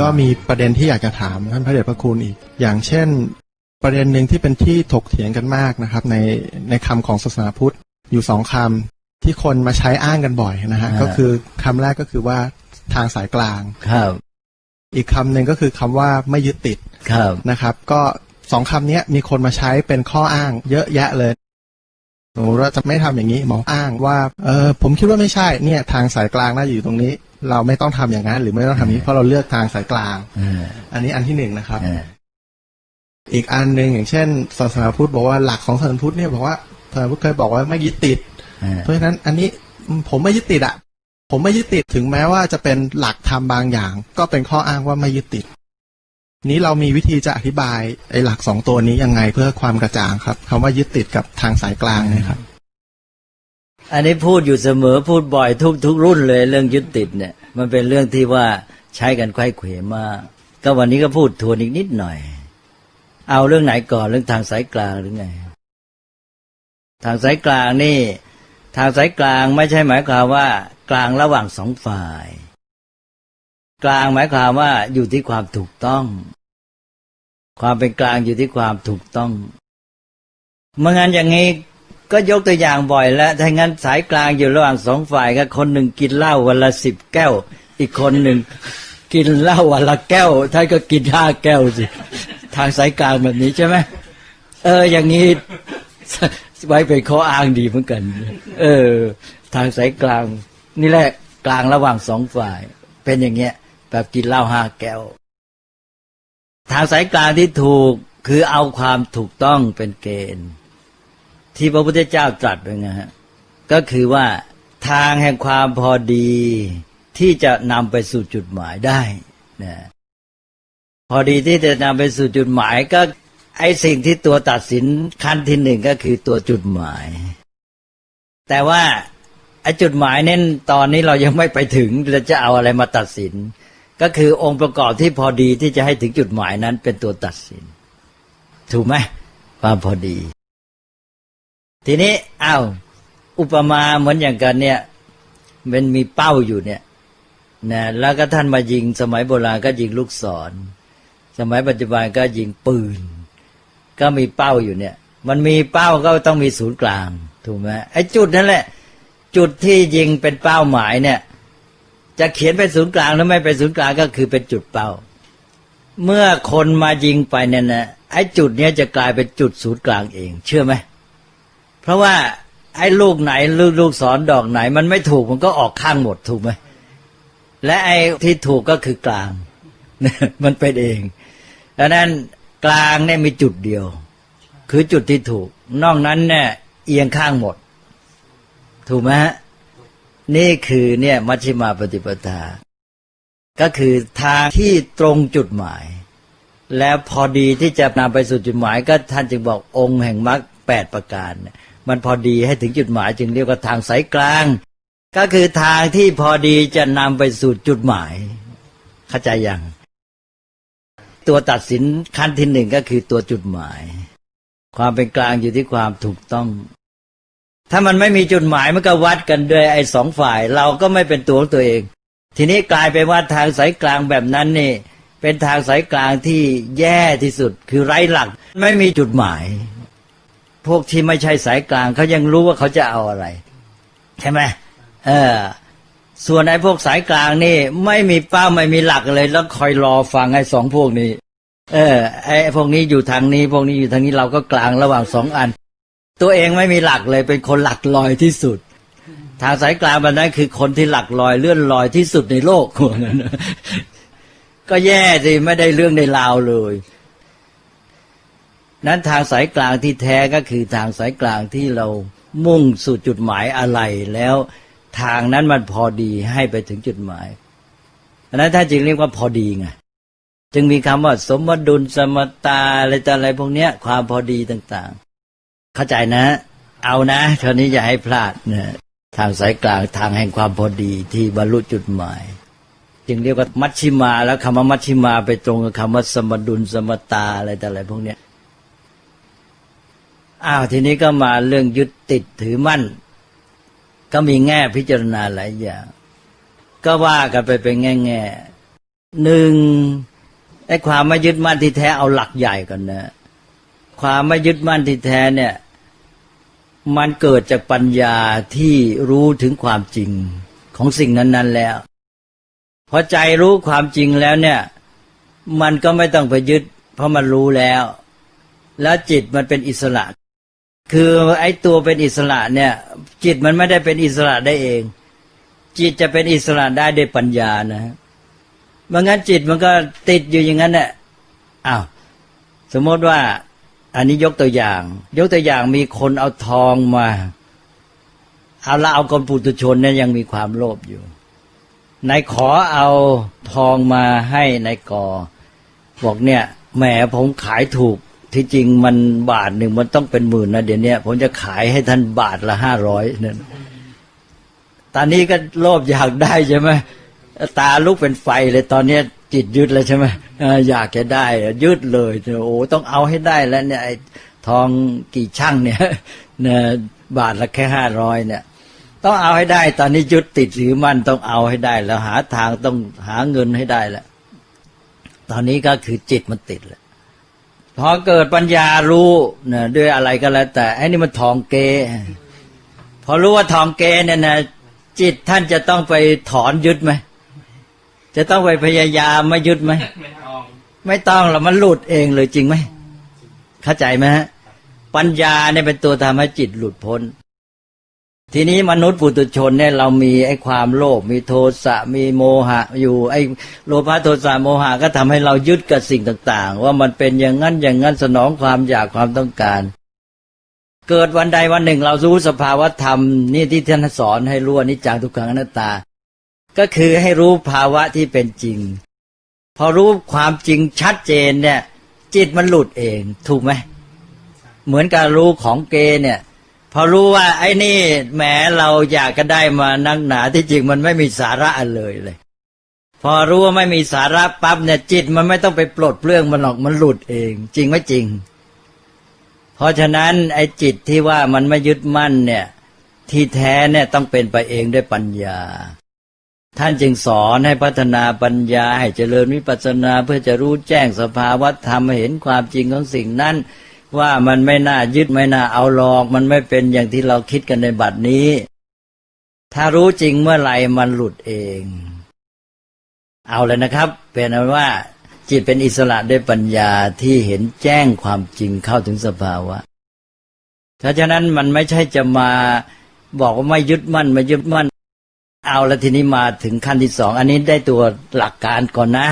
ก็มีประเด็นที่อยากจะถามท่านพระเดชพระคุณอีก อย่างเช่น ประเด็นหนึ่งที่เป็นที่ถกเถียงกันมากนะครับ ในในคำของศาสนาพุทธอยู่สองคำที่คนมาใช้อ้างกันบ่อยนะฮะอ่าก็คือคำแรกก็คือว่าทางสายกลางครับ อีกคำหนึ่งก็คือคำว่าไม่ยึดติดครับนะครับ ก็สองคำเนี้ยมีคนมาใช้เป็นข้ออ้าง เยอะแยะเลยสมมติว่าจะไม่ทำอย่างนี้หมออ้างว่าเออผมคิดว่าไม่ใช่เนี่ย ทางสายกลางน่าจะอยู่ตรงนี้ เราไม่ต้องทำอย่างนั้น หรือไม่ต้องทำนี้เพราะเราเลือกทางสายกลางเอออันนี้อันที่หนึ่งนะครับเอออีกอันหนึ่งอย่างเช่นศาสนาพุทธบอกว่าหลักของศาสนาพุทธเนี่ยบอกว่าศาสนาพุทธเคยบอกว่าไม่ยึดติดเออเพราะฉะนั้นอันนี้อืมผมไม่ยึดติดอะผมไม่ยึดติดถึงแม้ว่าจะเป็นหลักธรรมบางอย่าง ก็เป็นข้ออ้างว่าไม่ยึดติด นี้เรามีวิธีจะอธิบายไอ้หลักสองตัวนี้ยังไงเพื่อความกระจ่างครับคำว่ายึดติดกับทางสายกลางเนี่ยครับ อันนี้พูดอยู่เสมอพูดบ่อยทุกทุกรุ่นเลยเรื่องยึดติดเนี่ยมันเป็นเรื่องที่ว่าใช้กันไขว้เขวมาก ก็วันนี้ก็พูดทวนอีกนิดหน่อย เอาเรื่องไหนก่อนเรื่องทางสายกลางหรือไง ทางสายกลางนี่ ทางสายกลางไม่ใช่หมายความว่า กลางระหว่างสองฝ่าย กลางหมายความว่าอยู่ที่ความถูกต้อง ความเป็นกลางอยู่ที่ความถูกต้องเมื่องั้นอย่างนี้ ก็ยกตัวอย่างบ่อยแล้ว ถ้างั้นสายกลางอยู่ระหว่างสองฝ่ายก็คนหนึ่งกินเหล้าวันละสิบแก้ว อีกคนหนึ่งกินเหล้าวันละแก้วท่านก็กินห้าแก้วสิทางสายกลางแบบนี้ใช่ไหมเออ อย่างนี้ไว้เป็นข้ออ้างดีเหมือนกัน เออ ทางสายกลาง นี่แหละกลางระหว่างสองฝ่าย เป็นอย่างเงี้ย แบบกินเหล้าห้าแก้ว ทางสายกลางที่ถูกคือเอาความถูกต้องเป็นเกณฑ์ ที่พระพุทธเจ้าตรัสไว้ไงฮะก็คือว่าทางแห่งความพอดี ที่จะนำไปสู่จุดหมายได้นะพอดีที่จะนำไปสู่จุดหมายก็ไอสิ่งที่ตัวตัดสินขั้นที่หนึ่งก็คือตัวจุดหมาย แต่ว่าไอจุดหมายเน้นตอนนี้เรายังไม่ไปถึงเราจะเอาอะไรมาตัดสิน ก็คือองค์ประกอบที่พอดีที่จะให้ถึงจุดหมายนั้นเป็นตัวตัดสิน ถูกไหมความพอดี ทีนี้อ้าวอุปมาเหมือนอย่างกันเนี่ยมันมีเป้าอยู่เนี่ยนะแล้วก็ท่านมายิง สมัยโบราณก็ยิงลูกศร สมัยปัจจุบันก็ยิงปืน ก็มีเป้าอยู่เนี่ย มันมีเป้าก็ต้องมีศูนย์กลางถูกไหมไอ้จุดนั่นแหละ จุดที่ยิงเป็นเป้าหมายเนี่ย จะเขียนเป็นศูนย์กลางหรือไม่เป็นศูนย์กลางก็คือเป็นจุดเป้า เมื่อคนมายิงไปเนี่ยนะไอ้จุดเนี้ยจะกลายเป็นจุดศูนย์กลางเอง เชื่อไหม เพราะว่าไอ้ลูกไหนลูกลูกศรดอกไหน มันไม่ถูกมันก็ออกข้างหมดถูกไหมและไอ้ที่ถูกก็คือกลาง มันเป็นเองดังนั้นกลางเนี่ยมีจุดเดียว คือจุดที่ถูก นอกนั้นเนี่ยเอียงข้างหมด ถูกไหมฮะนี่คือเนี่ยมัชฌิมาปฏิปทา ก็คือทางที่ตรงจุดหมาย แล้วพอดีที่จะนำไปสู่จุดหมาย ก็ท่านจึงบอกองค์แห่งมรรคแปดประการเนี่ย มันพอดีให้ถึงจุดหมายจึงเรียกว่าทางสายกลาง ก็คือทางที่พอดีจะนำไปสู่จุดหมาย เข้าใจยังตัวตัดสินขั้นที่หนึ่งก็คือตัวจุดหมาย ความเป็นกลางอยู่ที่ความถูกต้อง ถ้ามันไม่มีจุดหมายมันก็วัดกันด้วยไอ้สองฝ่าย เราก็ไม่เป็นตัวของตัวเอง ทีนี้กลายเป็นว่าทางสายกลางแบบนั้นนี่เป็นทางสายกลางที่แย่ที่สุด คือไร้หลัก ไม่มีจุดหมาย พวกที่ไม่ใช่สายกลางเขายังรู้ว่าเขาจะเอาอะไร ใช่ไหมเออ ส่วนไอ้พวกสายกลางนี่ ไม่มีเป้าไม่มีหลักเลยแล้วคอยรอฟังไอ้สองพวกนี้ เออไอ้พวกนี้อยู่ทางนี้ พวกนี้อยู่ทางนี้เราก็กลางระหว่างสองอัน ตัวเองไม่มีหลักเลยเป็นคนหลักลอยที่สุด ทางสายกลางแบบนั้นคือคนที่หลักลอยเลื่อนลอยที่สุดในโลกคนนั้นก็แย่สิไม่ได้เรื่องในราวเลย นั้นทางสายกลางที่แท้ก็คือทางสายกลางที่เรามุ่งสู่จุดหมายอะไรแล้วทางนั้นมันพอดีให้ไปถึงจุดหมายอันนั้นถ้าจึงเรียกว่าพอดีไงจึงมีคำว่า สมดุลสมตาอะไรต่ออะไรพวกเนี้ย ความพอดีต่างๆ เข้าใจนะ เอานะเท่านี้อย่าให้พลาดนะทางสายกลางทางแห่งความพอดีที่บรรลุจุดหมาย จึงเรียกว่ามัชชิมา แล้วคำว่ามัชชิมาไปตรงกับคำว่าสมดุลสมตาอะไรต่ออะไรพวกเนี้ย อ้าวทีนี้ก็มาเรื่องยึดติดถือมั่น ก็มีแง่พิจารณาหลายอย่าง ก็ว่ากันไปเป็นแง่แง่หนึ่งไอ้ความไม่ยึดมั่นที่แท้เอาหลักใหญ่ก่อนนะ ความไม่ยึดมั่นที่แท้เนี่ย มันเกิดจากปัญญาที่รู้ถึงความจริงของสิ่งนั้น ๆ แล้วพอใจรู้ความจริงแล้วเนี่ย มันก็ไม่ต้องไปยึด เพราะมันรู้แล้ว แล้วจิตมันเป็นอิสระ คือไอ้ตัวเป็นอิสระเนี่ย จิตมันไม่ได้เป็นอิสระได้เอง จิตจะเป็นอิสระได้ด้วยปัญญานะฮะไม่งั้นจิตมันก็ติดอยู่อย่างนั้นแหละอ้าวสมมติว่า อันนี้ยกตัวอย่าง ยกตัวอย่างมีคนเอาทองมาเอาละเอาคนปุถุชนเนี่ยยังมีความโลภอยู่นายขอเอาทองมาให้นายกอบอกเนี่ยแหมผมขายถูก ที่จริงมันบาทหนึ่งมันต้องเป็นหมื่นนะเดี๋ยวนี้ผมจะขายให้ท่านบาทละห้าร้อยนั่นตอนนี้ก็โลภอยากได้ใช่ไหมตาลุกเป็นไฟเลยตอนเนี้ยจิตยึดเลยใช่ไหมอยากจะได้ยึดเลยโอ้ต้องเอาให้ได้แล้วเนี่ยไอ้ทองกี่ช่างเนี่ยเนี่ยบาทละแค่ห้าร้อยเนี่ย ต้องเอาให้ได้ ตอนนี้ยึดติดถือมันต้องเอาให้ได้ แล้วหาทางต้องหาเงินให้ได้แล้วตอนนี้ก็คือจิตมันติดแล้ว พอเกิดปัญญารู้นะด้วยอะไรก็แล้ว แต่ไอ้นี่มันทองเก พอรู้ว่าทองเกเนี่ยนะจิตท่านจะต้องไปถอนยึดไหมจะต้องไปพยายามไม่ยึดไหมไม่ต้องไม่ต้องหรอกมันหลุดเองเลยจริงไหมเข้าใจไหมฮะปัญญาเนี่ยเป็นตัวทำให้จิตหลุดพ้น ทีนี้มนุษย์ปุถุชนเนี่ยเรามีไอ้ความโลภมีโทสะมีโมหะอยู่ ไอ้โลภะโทสะโมหะก็ทำให้เรายึดกับสิ่งต่าง ๆ ว่ามันเป็นอย่างนั้นอย่างนั้นสนองความอยากความต้องการ เกิดวันใดวันหนึ่งเรารู้สภาวะธรรมนี่ที่ท่านสอนให้รู้อนิจจังทุกขังอนัตตา ก็คือให้รู้ภาวะที่เป็นจริง พอรู้ความจริงชัดเจนเนี่ย จิตมันหลุดเอง ถูกไหมเหมือนกับรู้ของเกเนี่ย พอรู้ว่า ไอ้นี่แหมเราอยากก็ได้มานักหนาที่จริงมันไม่มีสาระเลยเลย พอรู้ว่าไม่มีสาระปั๊บเนี่ยจิตมันไม่ต้องไปปลดเปลื้องมันหรอกมันหลุดเอง จริงไหมจริง เพราะฉะนั้นไอ้จิตที่ว่ามันไม่ยึดมั่นเนี่ย ที่แท้เนี่ยต้องเป็นไปเองด้วยปัญญา ท่านจึงสอนให้พัฒนาปัญญาให้เจริญวิปัสสนาเพื่อจะรู้แจ้งสภาวะธรรมเห็นความจริงของสิ่งนั้น ว่ามันไม่น่ายึดไม่น่าเอาหลอก มันไม่เป็นอย่างที่เราคิดกันในบัดนี้ ถ้ารู้จริงเมื่อไหร่มันหลุดเอง เอาเลยนะครับ เป็นอันว่า จิตเป็นอิสระด้วยปัญญาที่เห็นแจ้งความจริงเข้าถึงสภาวะเพราะฉะนั้นมันไม่ใช่จะมาบอกว่าไม่ยึดมั่นไม่ยึดมั่น เอาแล้วทีนี้มาถึงขั้นที่สองอันนี้ได้ตัวหลักการก่อนนะ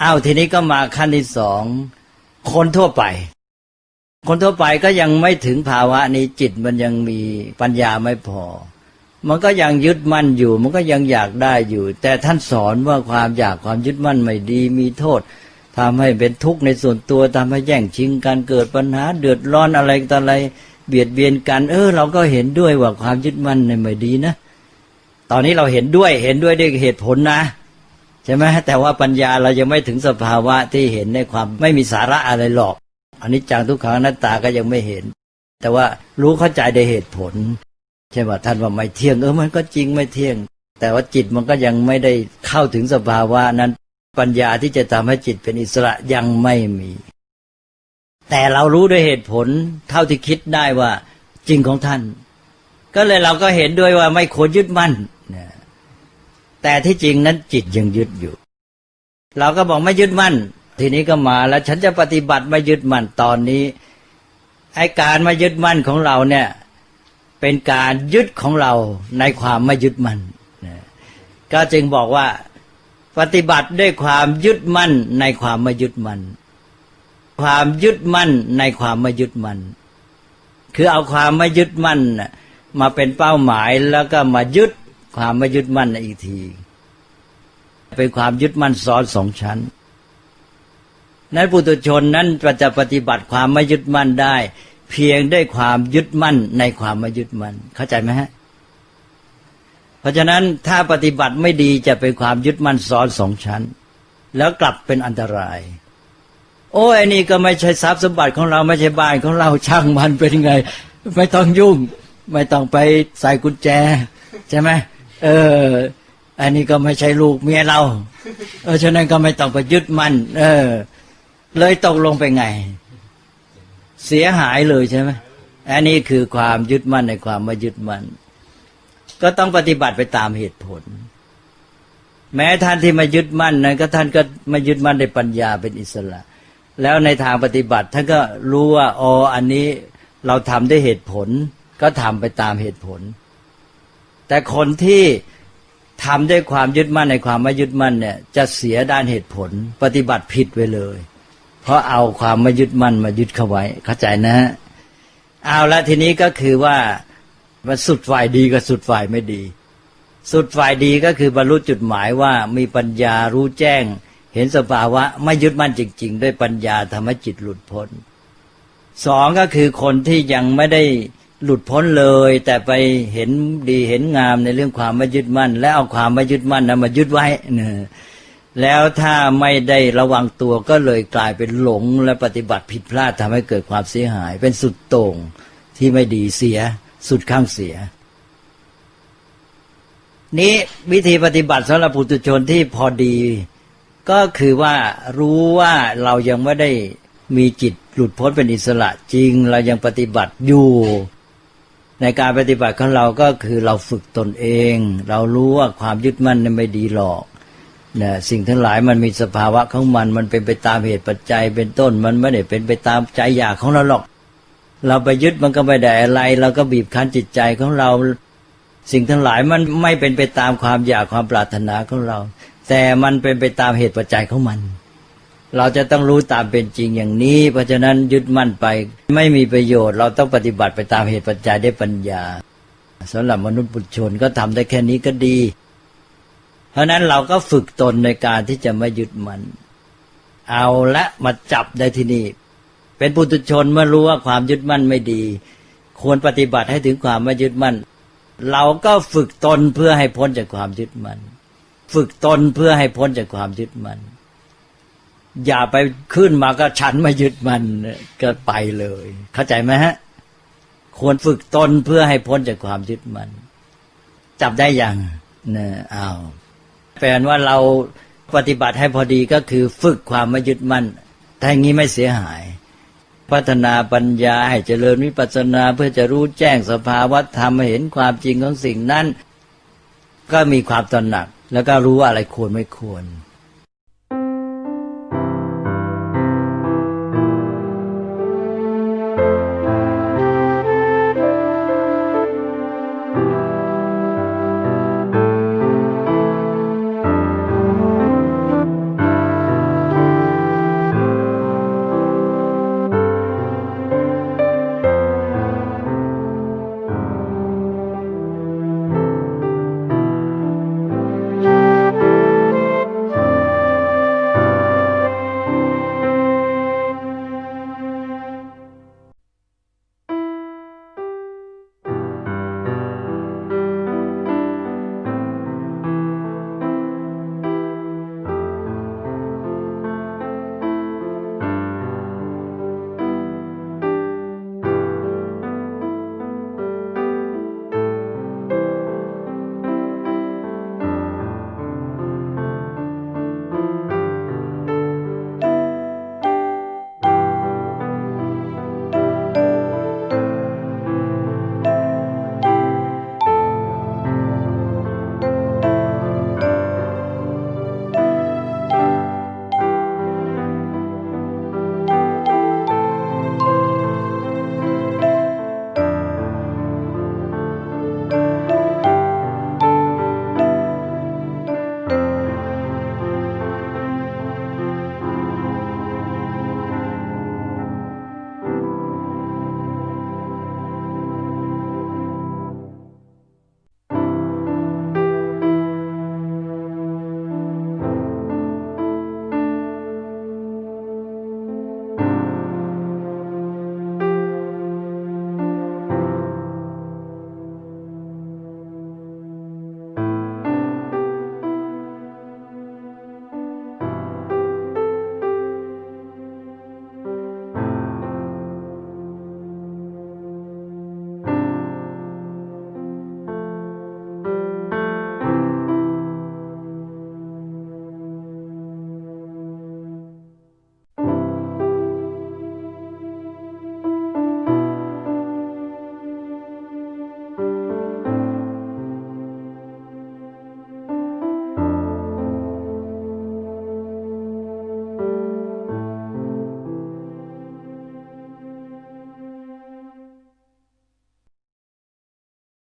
เอาทีนี้ก็มาขั้นที่สองคนทั่วไป คนทั่วไปก็ยังไม่ถึงภาวะนี้จิตมันยังมีปัญญาไม่พอ มันก็ยังยึดมั่นอยู่ มันก็ยังอยากได้อยู่ แต่ท่านสอนว่าความอยากความยึดมั่นไม่ดีมีโทษทำให้เป็นทุกข์ในส่วนตัวทำให้แย่งชิงกันเกิดปัญหาเดือดร้อนอะไรต่ออะไร เบียดเบียนกัน เออ เราก็เห็นด้วยว่าความยึดมั่นในไม่ดีนะ ตอนนี้เราเห็นด้วยเห็นด้วยด้วยเหตุผลนะใช่ไหมแต่ว่าปัญญาเรายังไม่ถึงสภาวะที่เห็นในความไม่มีสาระอะไรหรอก อันนี้จังทุกขังอนัตตาก็ยังไม่เห็น แต่ว่ารู้เข้าใจในเหตุผลใช่ไหมท่านว่าไม่เที่ยงเออมันก็จริงไม่เที่ยง แต่ว่าจิตมันก็ยังไม่ได้เข้าถึงสภาวะนั้น ปัญญาที่จะทำให้จิตเป็นอิสระยังไม่มี แต่เรารู้ด้วยเหตุผลเท่าที่คิดได้ว่าจริงของท่าน ก็เลยเราก็เห็นด้วยว่าไม่ควรยึดมั่นนะแต่ที่จริงนั้นจิตยังยึดอยู่ เราก็บอกไม่ยึดมั่น ทีนี้ก็มาแล้วฉันจะปฏิบัติไม่ยึดมั่นตอนนี้ไอการไม่ยึดมั่นของเราเนี่ยเป็นการยึดของเราในความไม่ยึดมั่นก็จึงบอกว่าปฏิบัติด้วยความยึดมั่นในความไม่ยึดมั่นความยึดมั่นในความไม่ยึดมั่นคือเอาความไม่ยึดมั่นมาเป็นเป้าหมายแล้วก็มายึดความไม่ยึดมั่นอีกที เป็นความยึดมั่นซ้อนสองชั้น นั้นปุถุชนนั้นจะปฏิบัติความไม่ยึดมั่นได้ เพียงด้วยความยึดมั่นในความไม่ยึดมั่นเข้าใจไหมฮะเพราะฉะนั้นถ้าปฏิบัติไม่ดีจะเป็นความยึดมั่นซ้อนสองชั้น แล้วกลับเป็นอันตราย โอ้ยไอ้นี่ก็ไม่ใช่ทรัพย์สมบัติของเราไม่ใช่บ้านของเราช่างมันเป็นไง ไม่ต้องยุ่ง ไม่ต้องไปใส่กุญแจ ใช่ไหมเอออันนี้ก็ไม่ใช่ลูกเมียเรา เออฉะนั้นก็ไม่ต้องไปยึดมั่นเออ เลยตกลงไปไง เสียหายเลยใช่ไหมอันนี้คือความยึดมั่นในความไม่ยึดมั่นก็ต้องปฏิบัติไปตามเหตุผล แม้ท่านที่มายึดมั่นนั้นก็ท่านก็มายึดมั่นในปัญญาเป็นอิสระ แล้วในทางปฏิบัติท่านก็รู้ว่าอ๋ออันนี้เราทำด้เหตุผล ก็ทำไปตามเหตุผล แต่คนที่ทำด้วยความยึดมั่นในความไม่ยึดมั่นเนี่ย จะเสียด้านเหตุผล ปฏิบัติผิดไปเลย เพราะเอาความไม่ยึดมั่นมายึดเข้าไว้ เข้าใจนะฮะเอาละทีนี้ก็คือว่ามันสุดฝ่ายดีกับสุดฝ่ายไม่ดี สุดฝ่ายดีก็คือบรรลุจุดหมายว่ามีปัญญารู้แจ้ง เห็นสภาวะไม่ยึดมั่นจริง ๆ ด้วยปัญญาทำให้จิตหลุดพ้นสองก็คือคนที่ยังไม่ได้หลุดพ้นเลย แต่ไปเห็นดีเห็นงามในเรื่องความไม่ยึดมั่น และเอาความไม่ยึดมั่นนั้นมายึดไว้เนี่ย แล้วถ้าไม่ได้ระวังตัวก็เลยกลายเป็นหลงและปฏิบัติผิดพลาดทำให้เกิดความเสียหาย เป็นสุดโต่งที่ไม่ดีเสีย สุดข้างเสีย นี้วิธีปฏิบัติสำหรับปุถุชนที่พอดี ก็คือว่ารู้ว่าเรายังไม่ได้มีจิตหลุดพ้นเป็นอิสระจริง เรายังปฏิบัติอยู่ ในการปฏิบัติของเราก็คือเราฝึกตนเอง เรารู้ว่าความยึดมั่นนั้นไม่ดีหรอก นะสิ่งทั้งหลายมันมีสภาวะของมันมันเป็นไปตามเหตุปัจจัยเป็นต้นมันไม่ได้เป็นไปตามใจอยากของเราหรอก เราไปยึดมันก็ไม่ได้อะไร เราก็บีบคั้นจิตใจของเรา สิ่งทั้งหลายมันไม่เป็นไปตามความอยากความปรารถนาของเรา แต่มันเป็นไปตามเหตุปัจจัยของมัน เราจะต้องรู้ตามเป็นจริงอย่างนี้ เพราะฉะนั้นยึดมั่นไปไม่มีประโยชน์ เราต้องปฏิบัติไปตามเหตุปัจจัยได้ปัญญาสำหรับมนุษย์ปุถุชนก็ทำได้แค่นี้ก็ดี เพราะนั้นเราก็ฝึกตนในการที่จะไม่ยึดมัน เอาละมาจับได้ที่นี่ เป็นปุถุชนเมื่อรู้ว่าความยึดมั่นไม่ดี ควรปฏิบัติให้ถึงความไม่ยึดมั่น เราก็ฝึกตนเพื่อให้พ้นจากความยึดมั่นฝึกตนเพื่อให้พ้นจากความยึดมั่นอย่าไปขึ้นมาก็ฉันมายึดมันก็ไปเลย เข้าใจไหมฮะ ควรฝึกตนเพื่อให้พ้นจากความยึดมัน จับได้ยังเนี่ยอ้าว แปลว่าเราปฏิบัติให้พอดีก็คือฝึกความไม่ยึดมั่น ถ้าอย่างนี้ไม่เสียหาย พัฒนาปัญญาให้เจริญวิปัสสนาเพื่อจะรู้แจ้งสภาวะธรรมเห็นความจริงของสิ่งนั้น ก็มีความตระหนัก แล้วก็รู้ว่าอะไรควรไม่ควร